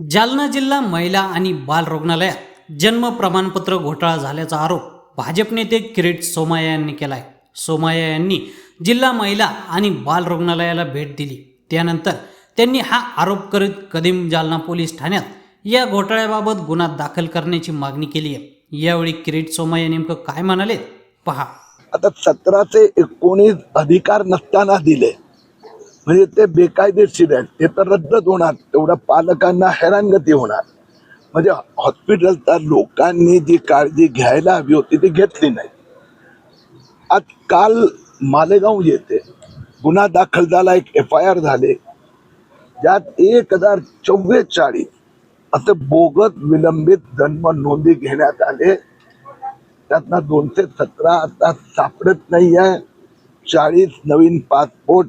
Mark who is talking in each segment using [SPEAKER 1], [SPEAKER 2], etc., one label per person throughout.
[SPEAKER 1] जालना जिल्हा महिला आणि बाल रुग्णालयात जन्म प्रमाणपत्र घोटाळा झाल्याचा आरोप भाजप नेते किरीट सोमाया यांनी केलाय. सोमाया यांनी जिल्हा महिला आणि बाल रुग्णालयाला भेट दिली. त्यानंतर त्यांनी हा आरोप करीत कदीम जालना पोलीस ठाण्यात या घोटाळ्याबाबत गुन्हा दाखल करण्याची मागणी केली आहे. यावेळी किरीट सोमाया नेमकं काय म्हणाले पहा.
[SPEAKER 2] आता सतराचे एकोणीस अधिकार नसताना दिले. म्हणजे ते बेकायदेशीर आहेत. ते तर रद्दच होणार. तेवढ्या पालकांना हैराणगती होणार. म्हणजे हॉस्पिटलच्या लोकांनी जी काळजी घ्यायला हवी होती ती घेतली नाही. आज काल मालेगाव येथे गुन्हा दाखल झाला एक एफ आय आर झाले. ज्यात एक हजार चव्वेचाळीस असे बोगत विलंबित जन्म नोंदी घेण्यात आले. त्यातनं दोनशे सतरा आता सापडत नाही आहे चाळीस नवीन पासपोर्ट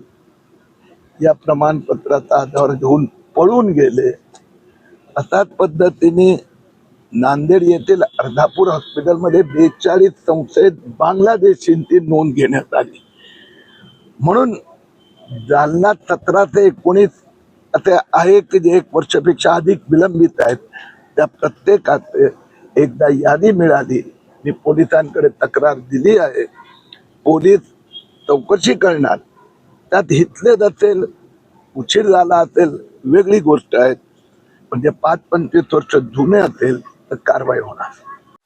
[SPEAKER 2] या प्रमाणपत्राचा आधार घेऊन पळून गेले. अशाच पद्धतीने नांदेड येथील अर्धापूर हॉस्पिटलमध्ये बेचाळीस संशयित बांगलादेशींची नोंद घेण्यात आली. म्हणून जालना सतरा ते एकोणीस असे आहे की जे एक वर्षापेक्षा अधिक विलंबित आहेत. त्या प्रत्येकाचे एकदा यादी मिळाली. मी पोलिसांकडे तक्रार दिली आहे. पोलीस चौकशी करणार. त्यात हितलेच असेल उशीर झाला असेल वेगळी गोष्ट आहे. म्हणजे पाच पंचवीस वर्ष जुने असेल तर कारवाई होणार.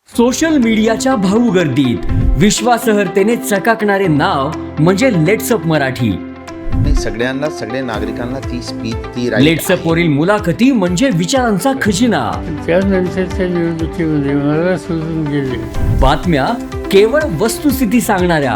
[SPEAKER 3] सोशल मीडियाच्या भाऊ गर्दीत विश्वासार्हतेने चकाकणारे नाव म्हणजे लेट्सअप मराठी.
[SPEAKER 4] नाही सगळ्यांना सगळ्या नागरिकांना ती स्पीच ती
[SPEAKER 3] लेट्सअप. वरील मुलाखती म्हणजे विचारांचा खजिना.
[SPEAKER 5] त्यानंतरच्या निवडणुकीमध्ये मला सोडून गेले.
[SPEAKER 3] बातम्या केवळ वस्तुस्थिती सांगणाऱ्या.